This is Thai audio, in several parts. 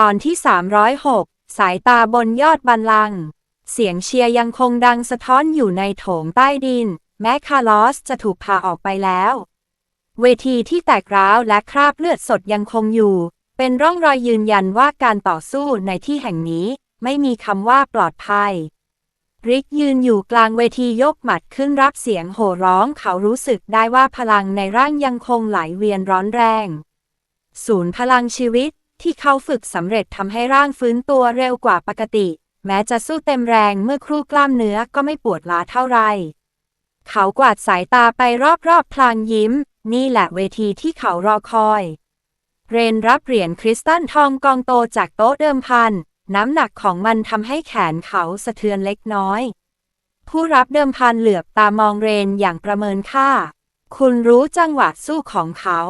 ตอนที่ 306 สายตาบนยอดบันลัง เสียงเชียร์ยังคงดังสะท้อนอยู่ในโถงใต้ดิน แม้คาร์ลอสจะถูกพาออกไปแล้ว เวทีที่แตกร้าวและคราบเลือดสดยังคงอยู่ เป็นร่องรอยยืนยันว่าการต่อสู้ในที่แห่งนี้ ไม่มีคำว่าปลอดภัย ริกยืนอยู่กลางเวทียกหมัดขึ้นรับเสียงโห่ร้องเขารู้สึกได้ว่าพลังในร่างยังคงไหลเวียนร้อนแรง ศูนย์พลังชีวิต ที่เขาฝึกสำเร็จทำให้ร่างฟื้นตัวเร็วกว่าปกติ แม้จะสู้เต็มแรงเมื่อครู่กล้ามเนื้อก็ไม่ปวดล้าเท่าไร เขากวาดสายตาไปรอบๆพลางยิ้ม นี่แหละเวทีที่เขารอคอย เรนรับเหรียญคริสตัลทองกองโตจากโต๊ะเดิมพัน น้ำหนักของมันทำให้แขนเขาสะเทือนเล็กน้อย ผู้รับเดิมพันเหลือบตามองเรนอย่างประเมินค่า คุณรู้จังหวะสู้ของเขา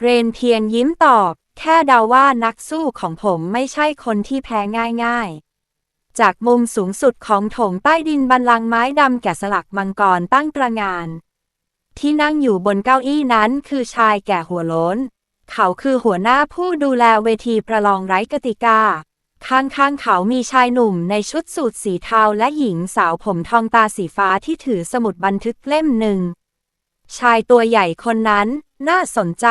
เรนเพียงยิ้มตอบ แค่เดาว่านักสู้ของผมไม่ใช่คนที่แพ้ง่ายๆ จากมุมสูงสุดของโถงใต้ดินบันลังไม้ดำแกะสลักมังกรตั้งตระงาน ที่นั่งอยู่บนเก้าอี้นั้นคือชายแก่หัวโล้น เขาคือหัวหน้าผู้ดูแลเวทีประลองไร้กติกา ข้างๆเขามีชายหนุ่มในชุดสูทสีเทาและหญิงสาวผมทองตาสีฟ้าที่ถือสมุดบันทึกเล่มหนึ่ง ชายตัวใหญ่คนนั้น น่าสนใจ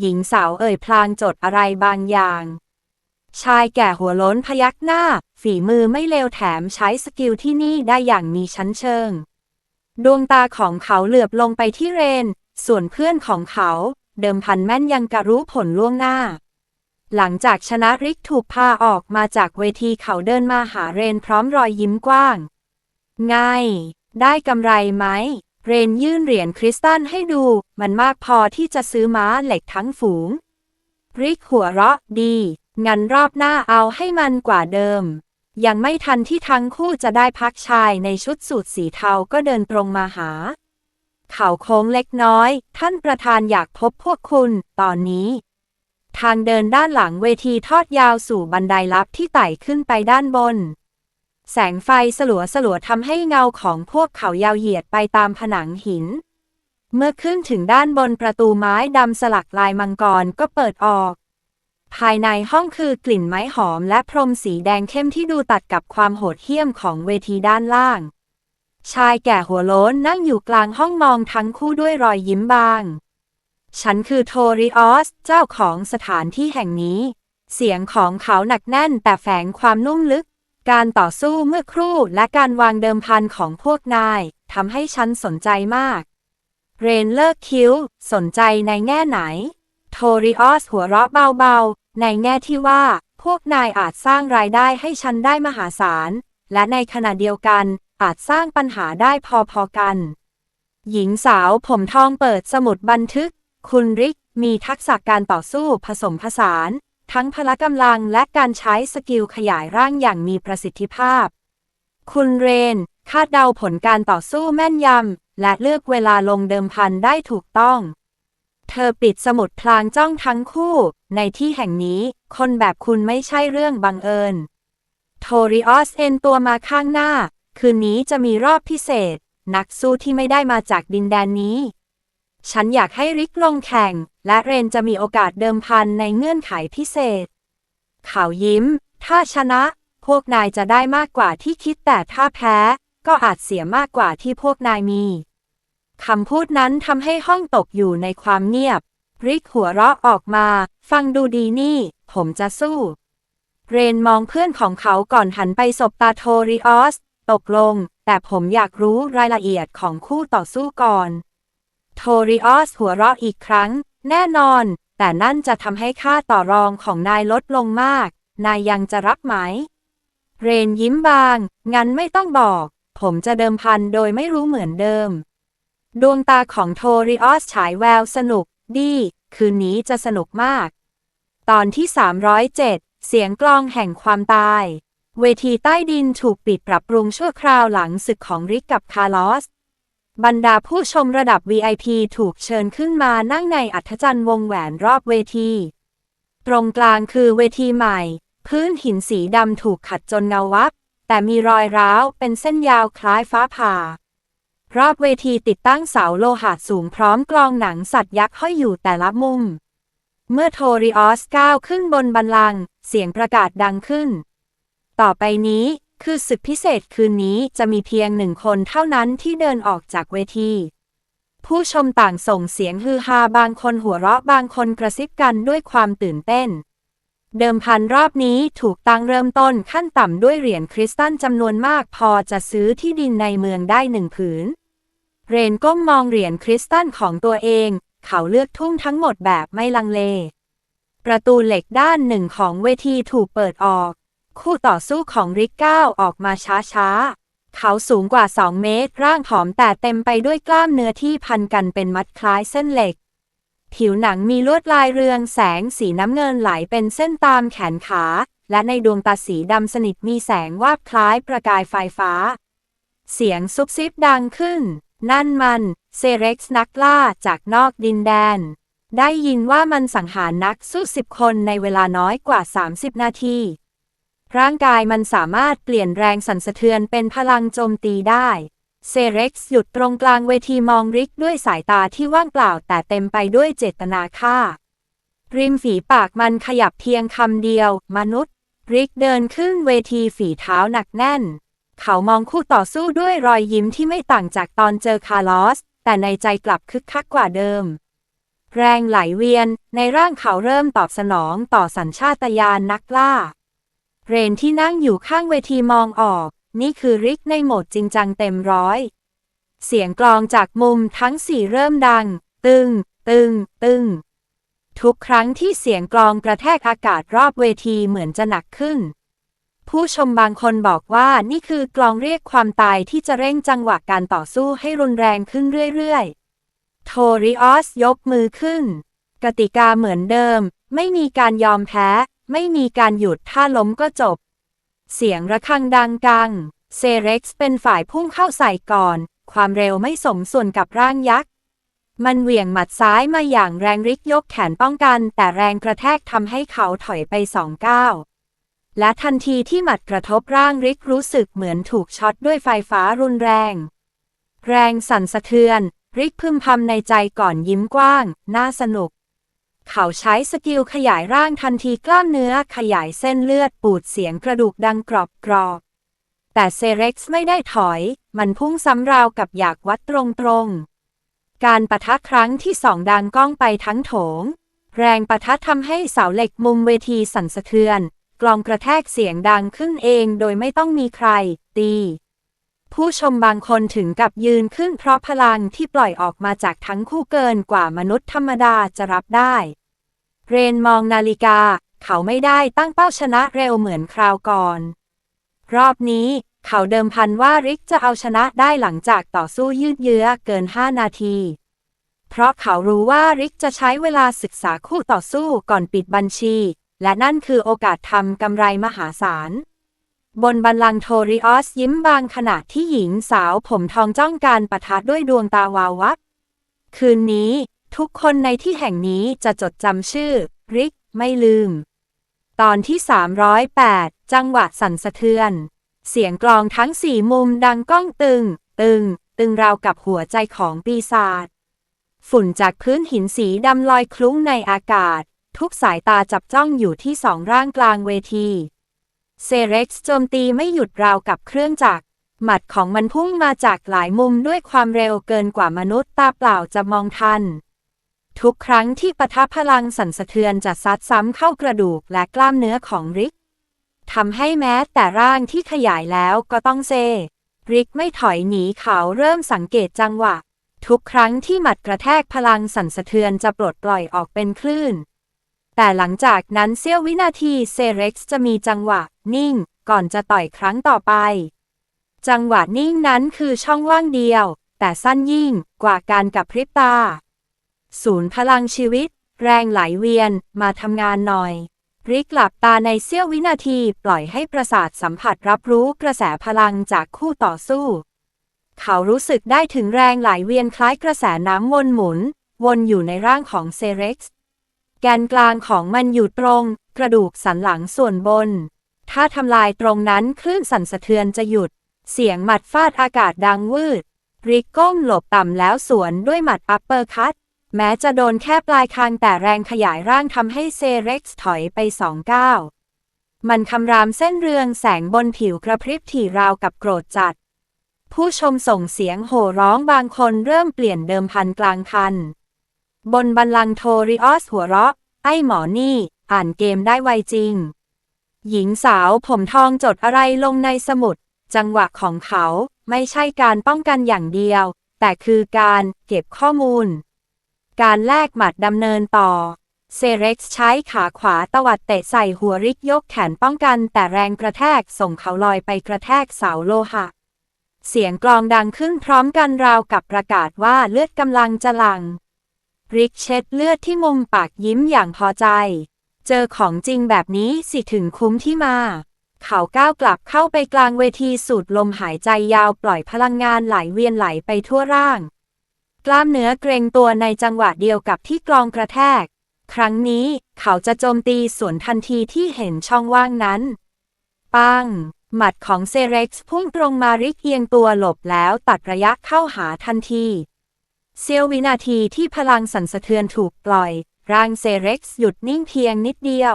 หญิงสาวเอ่ยพลางจดอะไรบางอย่าง ชายแก่หัวล้นพยักหน้า ฝีมือไม่เลวแถมใช้สกิลที่นี่ได้อย่างมีชั้นเชิง ดวงตาของเขาเหลือบลงไปที่เรน ส่วนเพื่อนของเขา เดิมพันแม่นยังกระรู้ผลล่วงหน้า หลังจากชนะริกถูกพาออกมาจากเวทีเขาเดินมาหาเรนพร้อมรอยยิ้มกว้าง ง่าย ได้กำไรไหม เรนยื่นเหรียญคริสตัลให้ดู มันมากพอที่จะซื้อม้าเหล็กทั้งฝูง ริกหัวเราะดี งั้นรอบหน้าเอาให้มันกว่าเดิม ยังไม่ทันที่ทั้งคู่จะได้พักชายในชุดสูทสีเทาก็เดินตรงมาหา เขาโค้งเล็กน้อย ท่านประธานอยากพบพวกคุณ ตอนนี้ ทางเดินด้านหลังเวทีทอดยาวสู่บันไดลับที่ไต่ขึ้นไปด้านบน แสงไฟสลัวสลัวทำให้เงาของพวกเขายาวเหยียดไปตามผนังหิน เมื่อขึ้นถึงด้านบนประตูไม้ดำสลักลายมังกรก็เปิดออก ภายในห้องคือกลิ่นไม้หอมและพรมสีแดงเข้มที่ดูตัดกับความโหดเหี้ยมของเวทีด้านล่าง ชายแก่หัวโล้นนั่งอยู่กลางห้องมองทั้งคู่ด้วยรอยยิ้มบาง ฉันคือโทริออส เจ้าของสถานที่แห่งนี้เสียงของเขาหนักแน่นแต่แฝงความนุ่มลึก การต่อสู้เมื่อครู่และการวางเดิมพันของพวกนายทำให้ฉันสนใจมาก เรนเลิกคิ้ว สนใจในแง่ไหน โทริออสหัวเราะเบาๆ ในแง่ที่ว่า พวกนายอาจสร้างรายได้ให้ฉันได้มหาศาล และในขณะเดียวกันอาจสร้างปัญหาได้พอๆกัน หญิงสาวผมทองเปิดสมุดบันทึก คุณริกมีทักษะการต่อสู้ผสมผสาน ทั้งพละกำลังและการใช้สกิลขยายร่างอย่างมีประสิทธิภาพ คุณเรน คาดเดาผลการต่อสู้แม่นยำ และเลือกเวลาลงเดิมพันได้ถูกต้อง เธอปิดสมุดพลางจ้องทั้งคู่ ในที่แห่งนี้ คนแบบคุณไม่ใช่เรื่องบังเอิญ โทริออสเอ็นตัวมาข้างหน้า คืนนี้จะมีรอบพิเศษ นักสู้ที่ไม่ได้มาจากดินแดนนี้ ฉันอยากให้ริกลงแข่ง และเรนจะมีโอกาสเดิมพันในเงื่อนไขพิเศษ เขายิ้ม ถ้าชนะ พวกนายจะได้มากกว่าที่คิดแต่ถ้าแพ้ ก็อาจเสียมากกว่าที่พวกนายมีคำพูดนั้นทำให้ห้องตกอยู่ในความเงียบ ริกหัวเราะออกมา ฟังดูดีนี่ ผมจะสู้ เรนมองเพื่อนของเขาก่อนหันไปสบตาโทริออส ตกลง แต่ผมอยากรู้รายละเอียดของคู่ต่อสู้ก่อน โทริออสหัวเราะอีกครั้ง แน่นอน แต่นั่นจะทำให้ค่าต่อรองของนายลดลงมาก นายยังจะรับไหม เรนยิ้มบาง งั้นไม่ต้องบอก ผมจะเดิมพันโดยไม่รู้เหมือนเดิม ดวงตาของโทริออสฉายแววสนุก ดี คืนนี้จะสนุกมาก ตอนที่ 307 เสียงกลองแห่งความตาย เวทีใต้ดินถูกปิดปรับปรุงชั่วคราวหลังศึกของริกกับคาร์ลอส บรรดาผู้ชมระดับ VIP ถูกเชิญขึ้นมานั่งในอัธจันทร์วงแหวนรอบเวที ตรงกลางคือเวทีใหม่ พื้นหินสีดำถูกขัดจนเงาวับ แต่มีรอยร้าวเป็นเส้นยาวคล้ายฟ้าผ่า รอบเวทีติดตั้งเสาโลหะสูงพร้อมกลองหนังสัตว์ยักษ์ห้อยอยู่แต่ละมุม เมื่อโทริออสก้าวขึ้นบนบัลลัง เสียงประกาศดังขึ้น ต่อไปนี้ คือศึกพิเศษคืนนี้จะมีเพียงหนึ่งคนเท่านั้นที่เดินออกจากเวที ผู้ชมต่างส่งเสียงฮือฮาบางคนหัวเราะบางคนกระซิบกันด้วยความตื่นเต้น เดิมพันรอบนี้ถูกตั้งเริ่มต้นขั้นต่ำด้วยเหรียญคริสตัลจำนวนมากพอจะซื้อที่ดินในเมืองได้หนึ่งผืน เรนก้มมองเหรียญคริสตัลของตัวเอง เขาเลือกทุ่มทั้งหมดแบบไม่ลังเล ประตูเหล็กด้านหนึ่งของเวทีถูกเปิดออก คู่ต่อสู้ของริกก้าวออกมาช้าๆ เขาสูงกว่า2เมตร ร่างผอมแต่เต็มไปด้วยกล้ามเนื้อที่พันกันเป็นมัดคล้ายเส้นเหล็ก ผิวหนังมีลวดลายเรืองแสงสีน้ำเงินไหลเป็นเส้นตามแขนขา และในดวงตาสีดำสนิทมีแสงวาบคล้ายประกายไฟฟ้า เสียงซุบซิบดังขึ้น นั่นมัน เซเร็กซ์นักล่าจากนอกดินแดน ได้ยินว่ามันสังหารนักสู้สิบคนในเวลาน้อยกว่า 30 นาที ร่างกายมันสามารถเปลี่ยนแรงสั่นสะเทือนเป็นพลังโจมตีได้ เซเร็กซ์หยุดตรงกลางเวทีมองริกด้วยสายตาที่ว่างเปล่าแต่เต็มไปด้วยเจตนาฆ่า ริมฝีปากมันขยับเพียงคำเดียว มนุษย์ ริกเดินขึ้นเวทีฝีเท้าหนักแน่น เขามองคู่ต่อสู้ด้วยรอยยิ้มที่ไม่ต่างจากตอนเจอคาร์ลอส แต่ในใจกลับคึกคักกว่าเดิม แรงไหลเวียนในร่างเขาเริ่มตอบสนองต่อสัญชาตญาณนักล่า เรนที่นั่งอยู่ข้างเวทีมองออก นี่คือริกในโหมดจริงจังเต็มร้อย เสียงกลองจากมุมทั้งสี่เริ่มดัง ตึง ตึง ตึง ทุกครั้งที่เสียงกลองกระแทกอากาศรอบเวทีเหมือนจะหนักขึ้น ผู้ชมบางคนบอกว่านี่คือกลองเรียกความตายที่จะเร่งจังหวะการต่อสู้ให้รุนแรงขึ้นเรื่อยๆ โทริออสยกมือขึ้น กติกาเหมือนเดิม ไม่มีการยอมแพ้ ไม่มีการหยุดถ้าล้มก็จบ เสียงระฆังดังกัง เซเร็กซ์เป็นฝ่ายพุ่งเข้าใส่ก่อน ความเร็วไม่สมส่วนกับร่างยักษ์ มันเหวี่ยงหมัดซ้ายมาอย่างแรงริกยกแขนป้องกัน แต่แรงกระแทกทำให้เขาถอยไปสองก้าวและทันทีที่หมัดกระทบร่างริกรู้สึกเหมือนถูกช็อตด้วยไฟฟ้ารุนแรง แรงสั่นสะเทือน ริกพึมพำในใจก่อนยิ้มกว้าง น่าสนุก เขาใช้สกิลขยายร่างทันทีกล้ามเนื้อขยายเส้นเลือดปูดเสียงกระดูกดังกรอบกรอบ แต่เซเร็กซ์ไม่ได้ถอย มันพุ่งซ้ำราวกับอยากวัดตรงๆการปะทะครั้งที่สองดังก้องไปทั้งโถง แรงปะทะทำให้เสาเหล็กมุมเวทีสั่นสะเทือน กลองกระแทกเสียงดังขึ้นเองโดยไม่ต้องมีใคร ตี ผู้ชมบางคนถึงกับยืนขึ้นเพราะพลังที่ปล่อยออกมาจากทั้งคู่เกินกว่ามนุษย์ธรรมดาจะรับได้ เรนมองนาฬิกา เขาไม่ได้ตั้งเป้าชนะเร็วเหมือนคราวก่อน รอบนี้เขาเดิมพันว่าริกจะเอาชนะได้หลังจากต่อสู้ยืดเยื้อเกิน 5 นาที เพราะเขารู้ว่าริกจะใช้เวลาศึกษาคู่ต่อสู้ก่อนปิดบัญชี และนั่นคือโอกาสทำกำไรมหาศาล บนบัลลังโทริออสยิ้มบางขณะที่หญิงสาวผมทองจ้องการประทะด้วยดวงตาวาววับคืนนี้ ทุกคนในที่แห่งนี้จะจดจำชื่อ ริกไม่ลืม ตอนที่ 308 จังหวะสั่นสะเทือน เสียงกลองทั้งสี่มุมดังก้องตึง ตึง ตึงราวกับหัวใจของปีศาจฝุ่นจากพื้นหินสีดำลอยคลุ้งในอากาศ ทุกสายตาจับจ้องอยู่ที่สองร่างกลางเวที เซเร็กซ์โจมตีไม่หยุดราวกับเครื่องจักร หมัดของมันพุ่งมาจากหลายมุมด้วยความเร็วเกินกว่ามนุษย์ตาเปล่าจะมองทัน ทุกครั้งที่ปะทะพลังสั่นสะเทือนจะซัดซ้ำเข้ากระดูกและกล้ามเนื้อของริกทำให้แม้แต่ร่างที่ขยายแล้วก็ต้องเซ ริกไม่ถอยหนีเขาเริ่มสังเกตจังหวะ ทุกครั้งที่หมัดกระแทกพลังสั่นสะเทือนจะปลดปล่อยออกเป็นคลื่น แต่หลังจากนั้นเสี้ยววินาทีเซเร็กซ์จะมีจังหวะ นิ่ง ก่อนจะต่อยครั้งต่อไป จังหวะนิ่งนั้นคือช่องว่างเดียว แต่สั้นยิ่งกว่าการกับพริบตา ศูนย์พลังชีวิต แรงไหลเวียนมาทำงานหน่อยริกหลับตาในเสี้ยววินาทีปล่อยให้ประสาทสัมผัสรับรู้กระแสพลังจากคู่ต่อสู้ เขารู้สึกได้ถึงแรงไหลเวียนคล้ายกระแสน้ำวนหมุน วนอยู่ในร่างของเซเร็กซ์ แกนกลางของมันอยู่ตรง กระดูกสันหลังส่วนบน ถ้าทำลายตรงนั้นคลื่นสั่นสะเทือนจะหยุด เสียงหมัดฟาดอากาศดังวืด ริกก้มหลบต่ำแล้วสวนด้วยหมัดอัปเปอร์คัตแม้จะโดนแค่ปลายคางแต่แรงขยายร่างทำให้เซเร็กซ์ถอยไปสองก้าว มันคำรามเส้นเรืองแสงบนผิวกระพริบถี่ราวกับโกรธจัด ผู้ชมส่งเสียงโห่ร้องบางคนเริ่มเปลี่ยนเดิมพันกลางคัน บนบัลลังก์โทริออสหัวเราะ ไอ้หมอนี่ อ่านเกมได้ไวจริง หญิงสาวผมทองจดอะไรลงในสมุด จังหวะของเขาไม่ใช่การป้องกันอย่างเดียว แต่คือการเก็บข้อมูล การแลกหมัดดำเนินต่อ เซเร็กซ์ใช้ขาขวาตวัดเตะใส่หัวริกยกแขนป้องกันแต่แรงกระแทกส่งเขาลอยไปกระแทกเสาโลหะ เสียงกลองดังขึ้นพร้อมกันราวกับประกาศว่าเลือดกำลังจะหลั่ง ริกเช็ดเลือดที่มุมปากยิ้มอย่างพอใจ เจอของจริงแบบนี้สิถึงคุ้มที่มา เขาก้าวกลับเข้าไปกลางเวทีสูดลมหายใจยาวปล่อยพลังงานไหลเวียนไหลไปทั่วร่าง กล้ามเนื้อเกรงตัวในจังหวะเดียวกับที่กลองกระแทก ครั้งนี้เขาจะโจมตีสวนทันทีที่เห็นช่องว่างนั้น ปังหมัดของเซเร็กซ์พุ่งตรงมาริกเอียงตัวหลบแล้วตัดระยะเข้าหาทันที เสี้ยววินาทีที่พลังสั่นสะเทือนถูกปล่อย ร่างเซเร็กซ์หยุดนิ่งเพียงนิดเดียว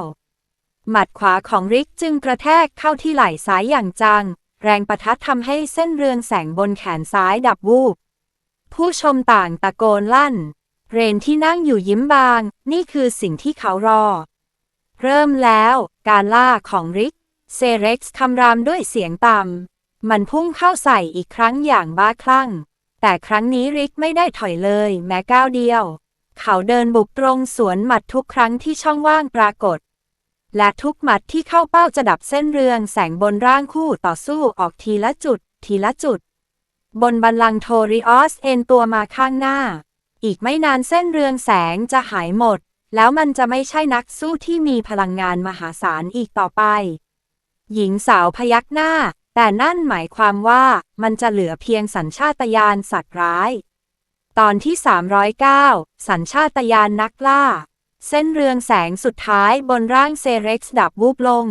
หมัดขวาของริกจึงกระแทกเข้าที่ไหล่ซ้ายอย่างจัง แรงประทัดทำให้เส้นเรืองแสงบนแขนซ้ายดับวูบ ผู้ชมต่างตะโกนลั่น เรนที่นั่งอยู่ยิ้มบาง นี่คือสิ่งที่เขารอ เริ่มแล้ว การล่าของริก เซเร็กซ์คำรามด้วยเสียงต่ำมันพุ่งเข้าใส่อีกครั้งอย่างบ้าคลั่ง แต่ครั้งนี้ริกไม่ได้ถอยเลยแม้ก้าวเดียว เขาเดินบุกตรงสวนหมัดทุกครั้งที่ช่องว่างปรากฏ และทุกหมัดที่เข้าเป้าจะดับเส้นเรืองแสงบนร่างคู่ต่อสู้ออกทีละจุด ทีละจุด บนบัลลังก์โทริออสเอ็นตัวมาข้างหน้า อีกไม่นานเส้นเรืองแสงจะหายหมด แล้วมันจะไม่ใช่นักสู้ที่มีพลังงานมหาศาลอีกต่อไป หญิงสาวพยักหน้า แต่นั่นหมายความว่ามันจะเหลือเพียงสัญชาตญาณสัตว์ร้าย ตอนที่ 309 สัญชาตญาณนักล่า เส้นเรืองแสงสุดท้ายบนร่างเซเร็กซ์ดับวูบลง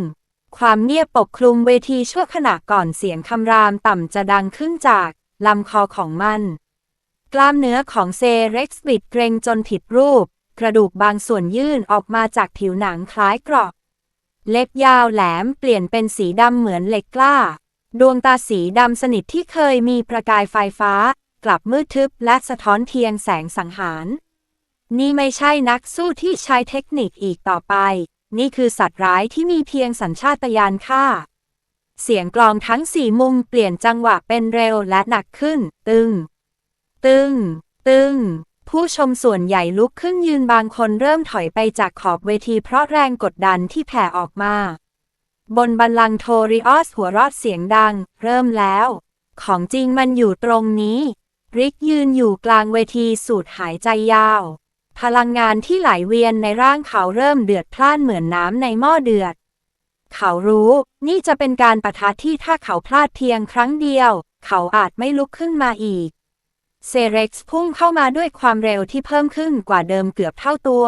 ความเงียบปกคลุมเวทีชั่วขณะก่อนเสียงคำรามต่ำจะดังขึ้นจากลำคอของมัน กล้ามเนื้อของเซเร็กซ์บิดเกรงจนผิดรูป กระดูกบางส่วนยื่นออกมาจากผิวหนังคล้ายกราะเล็บยาวแหลมเปลี่ยนเป็นสีดำเหมือนเหล็กกล้า ดวงตาสีดำสนิทที่เคยมีประกายไฟฟ้า กลับมืดทึบและสะท้อนเพียงแสงสังหาร นี่ไม่ใช่นักสู้ที่ใช้เทคนิคอีกต่อไป นี่คือสัตว์ร้ายที่มีเพียงสัญชาตญาณฆ่า เสียงกลองทั้งสี่มุมเปลี่ยนจังหวะเป็นเร็วและหนักขึ้น ตึง ตึง ตึง ผู้ชมส่วนใหญ่ลุกขึ้นยืนบางคนเริ่มถอยไปจากขอบเวทีเพราะแรงกดดันที่แผ่ออกมา บนบัลลังก์โทริออสหัวรอดเสียงดัง เริ่มแล้ว ของจริงมันอยู่ตรงนี้ ริกยืนอยู่กลางเวทีสูดหายใจยาว พลังงานที่ไหลเวียนในร่างเขาเริ่มเดือดพล่านเหมือนน้ำในหม้อเดือด เขารู้นี่จะเป็นการประทะที่ถ้าเขาพลาดเพียงครั้งเดียว เขาอาจไม่ลุกขึ้นมาอีก เซเร็กซ์พุ่งเข้ามาด้วยความเร็วที่เพิ่มขึ้นกว่าเดิมเกือบเท่าตัว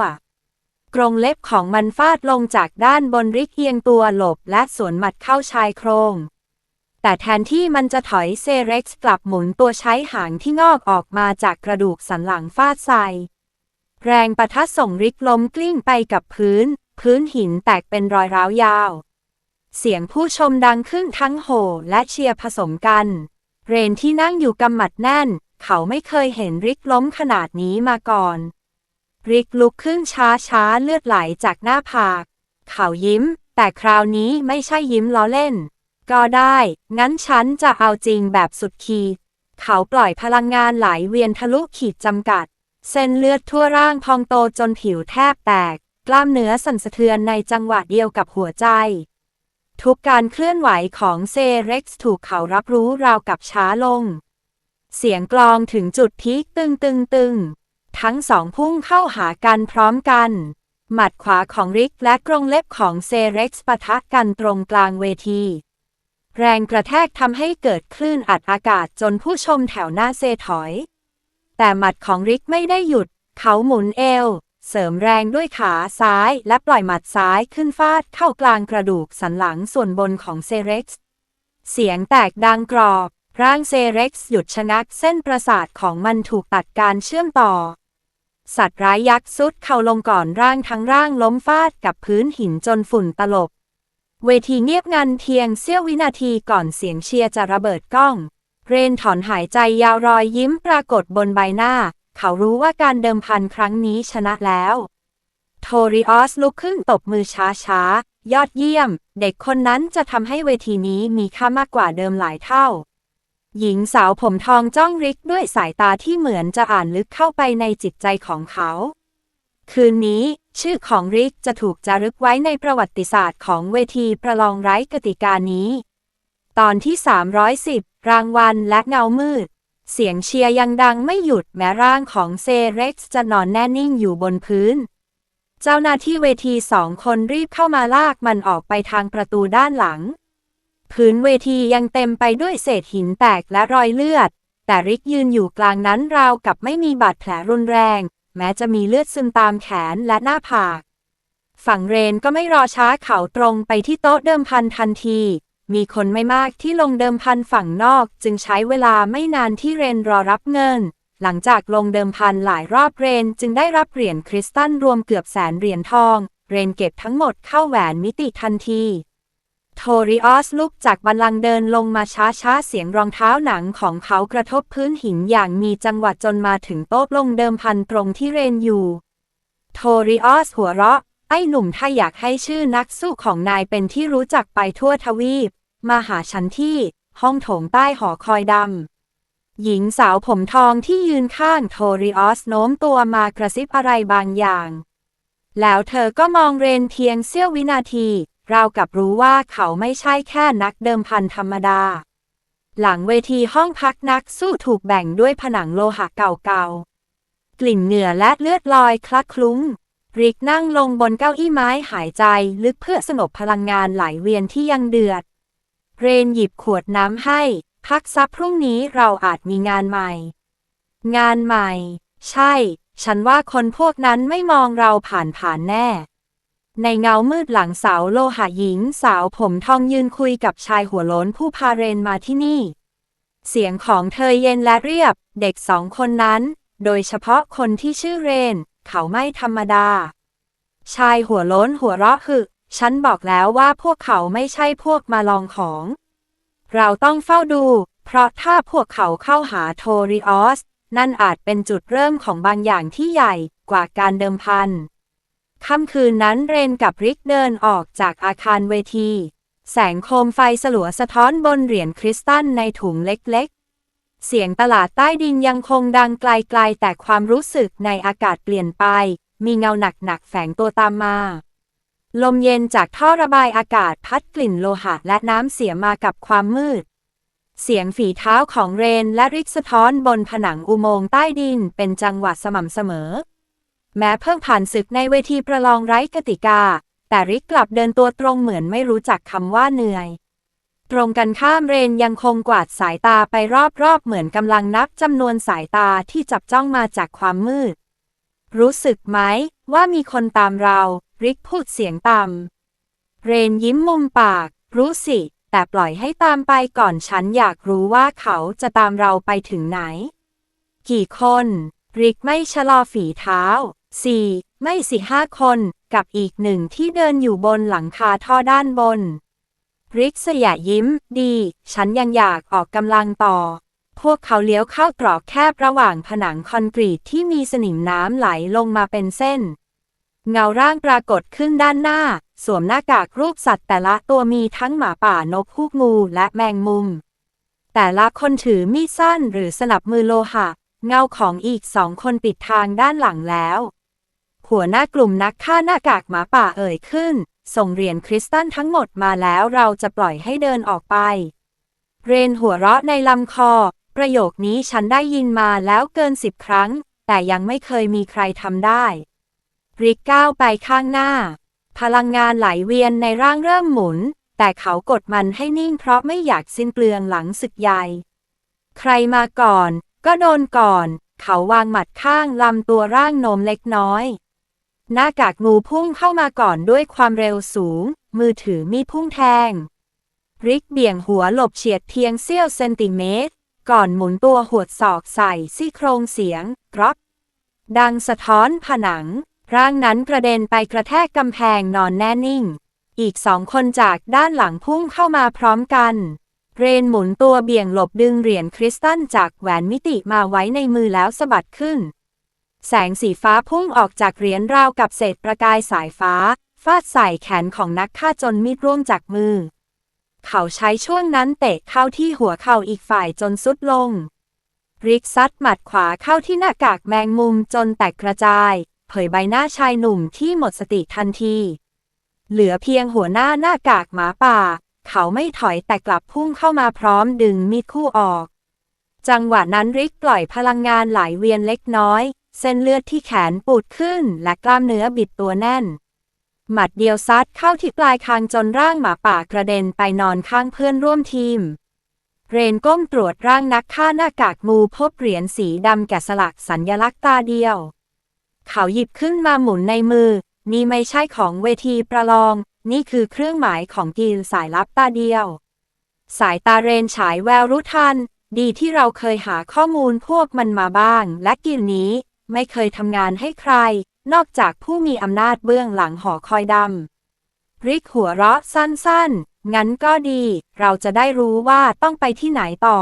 กรงเล็บของมันฟาดลงจากด้านบนริกเอียงตัวหลบและสวนหมัดเข้าชายโครง แต่แทนที่มันจะถอยเซเร็กซ์กลับหมุนตัวใช้หางที่งอกออกมาจากกระดูกสันหลังฟาดใส่แรงประทะส่งริกล้มกลิ้งไปกับพื้น พื้นหินแตกเป็นรอยร้าวยาว เสียงผู้ชมดังขึ้นทั้งโห่และเชียร์ผสมกัน เรนที่นั่งอยู่กำหมัดแน่น เขาไม่เคยเห็นริกล้มขนาดนี้มาก่อน ริกลุกขึ้นช้าช้าเลือดไหลจากหน้าผาก เขายิ้ม แต่คราวนี้ไม่ใช่ยิ้มล้อเล่น ก็ได้ งั้นฉันจะเอาจริงแบบสุดขีด เขาปล่อยพลังงานไหลเวียนทะลุขีดจำกัด เส้นเลือดทั่วร่างพองโตจนผิวแทบแตก กล้ามเนื้อสั่นสะเทือนในจังหวะเดียวกับหัวใจ ทุกการเคลื่อนไหวของเซเร็กซ์ถูกเขารับรู้ราวกับช้าลง เสียงกลองถึงจุดพีคตึงตึงตึง ทั้งสองพุ่งเข้าหากันพร้อมกัน หมัดขวาของริกและกรงเล็บของเซเร็กซ์ปะทะกันตรงกลางเวที แรงกระแทกทำให้เกิดคลื่นอัดอากาศจนผู้ชมแถวหน้าเซถอย แต่หมัดของริกไม่ได้หยุด เขาหมุนเอว เสริมแรงด้วยขาซ้ายและปล่อยหมัดซ้ายขึ้นฟาดเข้ากลางกระดูกสันหลังส่วนบนของเซเร็กซ์เสียงแตกดังกรอบ ร่างเซเร็กซ์หยุดชะงักเส้นประสาทของมันถูกตัดการเชื่อมต่อ สัตว์ร้ายยักษ์สุดเข่าลงก่อนร่างทั้งร่างล้มฟาดกับพื้นหินจนฝุ่นตลบ เวทีเงียบงันเพียงเสี้ยววินาทีก่อนเสียงเชียร์จะระเบิดกล้อง เรนถอนหายใจยาวรอยยิ้มปรากฏบนใบหน้า เขารู้ว่าการเดิมพันครั้งนี้ชนะแล้ว โทริออสลุกขึ้นตบมือช้าๆ ยอดเยี่ยม เด็กคนนั้นจะทำให้เวทีนี้มีค่ามากกว่าเดิมหลายเท่า หญิงสาวผมทองจ้องริกด้วยสายตาที่เหมือนจะอ่านลึกเข้าไปในจิตใจของเขา คืนนี้ ชื่อของริกจะถูกจารึกไว้ในประวัติศาสตร์ของเวทีประลองไร้กติกานี้ ตอนที่ 310 รางวัลและเงามืด เสียงเชียร์ยังดังไม่หยุดแม้ร่างของเซเร็กซ์จะนอนแน่นิ่งอยู่บนพื้น เจ้าหน้าที่เวทีสองคนรีบเข้ามาลากมันออกไปทางประตูด้านหลัง พื้นเวทียังเต็มไปด้วยเศษหินแตกและรอยเลือด แต่ริกยืนอยู่กลางนั้นราวกับไม่มีบาดแผลรุนแรง แม้จะมีเลือดซึมตามแขนและหน้าผาก ฝั่งเรนก็ไม่รอช้าเขาตรงไปที่โต๊ะเดิมพันทันที มีคนไม่มากที่ลงเดิมพันฝั่งนอก จึงใช้เวลาไม่นานที่เรนรอรับเงิน หลังจากลงเดิมพันหลายรอบเรนจึงได้รับเหรียญคริสตัลรวมเกือบแสนเหรียญทอง เรนเก็บทั้งหมดเข้าแหวนมิติทันที โทริออสลุกจากบันลังเดินลงมาช้าๆเสียงรองเท้าหนังของเขากระทบพื้นหินอย่างมีจังหวะจนมาถึงโต๊ะลงเดิมพันตรงที่เรนอยู่ โทริออสหัวเราะ ไอ้หนุ่มถ้าอยากให้ชื่อนักสู้ของนายเป็นที่รู้จักไปทั่วทวีป มาหาฉันที่ ห้องโถงใต้หอคอยดำ หญิงสาวผมทองที่ยืนข้างโทริออสโน้มตัวมากระซิบอะไรบางอย่าง แล้วเธอก็มองเรนเพียงเสี้ยววินาที ราวกับรู้ว่าเขาไม่ใช่แค่นักเดิมพันธรรมดา หลังเวทีห้องพักนักสู้ถูกแบ่งด้วยผนังโลหะเก่าๆ กลิ่นเหงื่อและเลือดลอยคลักคลุ้ง ริกนั่งลงบนเก้าอี้ไม้หายใจลึกเพื่อสงบพลังงานไหลเวียนที่ยังเดือด เรนหยิบขวดน้ำให้ พักซับพรุ่งนี้เราอาจมีงานใหม่ งานใหม่ ใช่ ฉันว่าคนพวกนั้นไม่มองเราผ่านผ่านแน่ ในเงามืดหลังเสาโลหะหญิงสาวผมทองยืนคุยกับชายหัวโล้นผู้พาเรนมาที่นี่ เสียงของเธอเย็นและเรียบ เด็กสองคนนั้น โดยเฉพาะคนที่ชื่อเรน เขาไม่ธรรมดา ชายหัวโล้นหัวเราะหึฉันบอกแล้วว่าพวกเขาไม่ใช่พวกมาลองของ เราต้องเฝ้าดู เพราะถ้าพวกเขาเข้าหาโทริออส นั่นอาจเป็นจุดเริ่มของบางอย่างที่ใหญ่กว่าการเดิมพัน ค่ำคืนนั้นเรนกับริกเดินออกจากอาคารเวที แสงโคมไฟสลัวสะท้อนบนเหรียญคริสตัลในถุงเล็กๆ เสียงตลาดใต้ดินยังคงดังไกลๆ แต่ความรู้สึกในอากาศเปลี่ยนไป มีเงาหนักๆ แฝงตัวตามมา ลมเย็นจากท่อระบายอากาศพัดกลิ่นโลหะและน้ำเสียมากับความมืด เสียงฝีเท้าของเรนและริกสะท้อนบนผนังอุโมงค์ใต้ดินเป็นจังหวะสม่ำเสมอ แม้เพิ่งผ่านศึกในเวทีประลองไร้กติกา แต่ริกกลับเดินตัวตรงเหมือนไม่รู้จักคำว่าเหนื่อย ตรงกันข้ามเรนยังคงกวาดสายตาไปรอบๆ เหมือนกำลังนับจำนวนสายตาที่จับจ้องมาจากความมืด รู้สึกไหมว่ามีคนตามเรา ริกพูดเสียงต่ำเรนยิ้มมุมปาก รู้สิ แต่ปล่อยให้ตามไปก่อนฉันอยากรู้ว่าเขาจะตามเราไปถึงไหน กี่คน ริกไม่ชะลอฝีเท้า สี่ไม่สี่ห้าคนกับอีกหนึ่งที่เดินอยู่บนหลังคาท่อด้านบน ริกสยะยิ้ม ดี ฉันยังอยากออกกำลังต่อ พวกเขาเลี้ยวเข้าตรอกแคบระหว่างผนังคอนกรีตที่มีสนิมน้ำไหลลงมาเป็นเส้น เงาร่างปรากฏขึ้นด้านหน้า สวมหน้ากากรูปสัตว์แต่ละตัวมีทั้งหมาป่านกฮูกงูและแมงมุม แต่ละคนถือมีดสั้นหรือสนับมือโลหะ เงาของอีกสองคนปิดทางด้านหลังแล้ว หัวหน้ากลุ่มนักฆ่าหน้ากากหมาป่าเอ่ยขึ้น ส่งเหรียญคริสตัลทั้งหมดมาแล้วเราจะปล่อยให้เดินออกไป เรนหัวเราะในลำคอ ประโยคนี้ฉันได้ยินมาแล้วเกินสิบครั้ง แต่ยังไม่เคยมีใครทำได้ริกก้าวไปข้างหน้า พลังงานไหลเวียนในร่างเริ่มหมุน แต่เขากดมันให้นิ่งเพราะไม่อยากสิ้นเปลืองหลังศึกใหญ่ ใครมาก่อน ก็โดนก่อน เขาวางหมัดข้างลำตัวร่างโนมเล็กน้อย หน้ากากงูพุ่งเข้ามาก่อนด้วยความเร็วสูง มือถือมีดพุ่งแทง ริกเบี่ยงหัวหลบเฉียดเพียงเสี้ยวเซนติเมตร ก่อนหมุนตัวหวดศอกใส่ซี่โครงเสียงกรอบดังสะท้อนผนัง ร่างนั้นกระเด็นไปกระแทกกำแพงนอนแน่นิ่ง อีกสองคนจากด้านหลังพุ่งเข้ามาพร้อมกัน เรนหมุนตัวเบี่ยงหลบดึงเหรียญคริสตัลจากแหวนมิติมาไว้ในมือแล้วสะบัดขึ้น แสงสีฟ้าพุ่งออกจากเหรียญราวกับเศษประกายสายฟ้า ฟาดใส่แขนของนักฆ่าจนมีดร่วงจากมือ เขาใช้ช่วงนั้นเตะเข้าที่หัวเข่าอีกฝ่ายจนสุดลง ริกซัดหมัดขวาเข้าที่หน้ากากแมงมุมจนแตกกระจาย เผยใบหน้าชายหนุ่มที่หมดสติทันที เหลือเพียงหัวหน้าหน้ากากหมาป่า เขาไม่ถอยแต่กลับพุ่งเข้ามาพร้อมดึงมีดคู่ออก จังหวะนั้นริกปล่อยพลังงานไหลเวียนเล็กน้อย เส้นเลือดที่แขนปูดขึ้นและกล้ามเนื้อบิดตัวแน่น หมัดเดียวซัดเข้าที่ปลายคางจนร่างหมาป่ากระเด็นไปนอนข้างเพื่อนร่วมทีม เรนก้มตรวจร่างนักฆ่าหน้ากากงูพบเหรียญสีดำแกะสลักสัญญลักษณ์ตาเดียว เขาหยิบขึ้นมาหมุนในมือ นี่ไม่ใช่ของเวทีประลอง นี่คือเครื่องหมายของกีลสายลับตาเดียว สายตาเรนฉายแววรู้ทัน ดีที่เราเคยหาข้อมูลพวกมันมาบ้าง และกิลนี้ ไม่เคยทำงานให้ใคร นอกจากผู้มีอำนาจเบื้องหลังหอคอยดำ ริกหัวเราะสั้นๆ งั้นก็ดี เราจะได้รู้ว่าต้องไปที่ไหนต่อ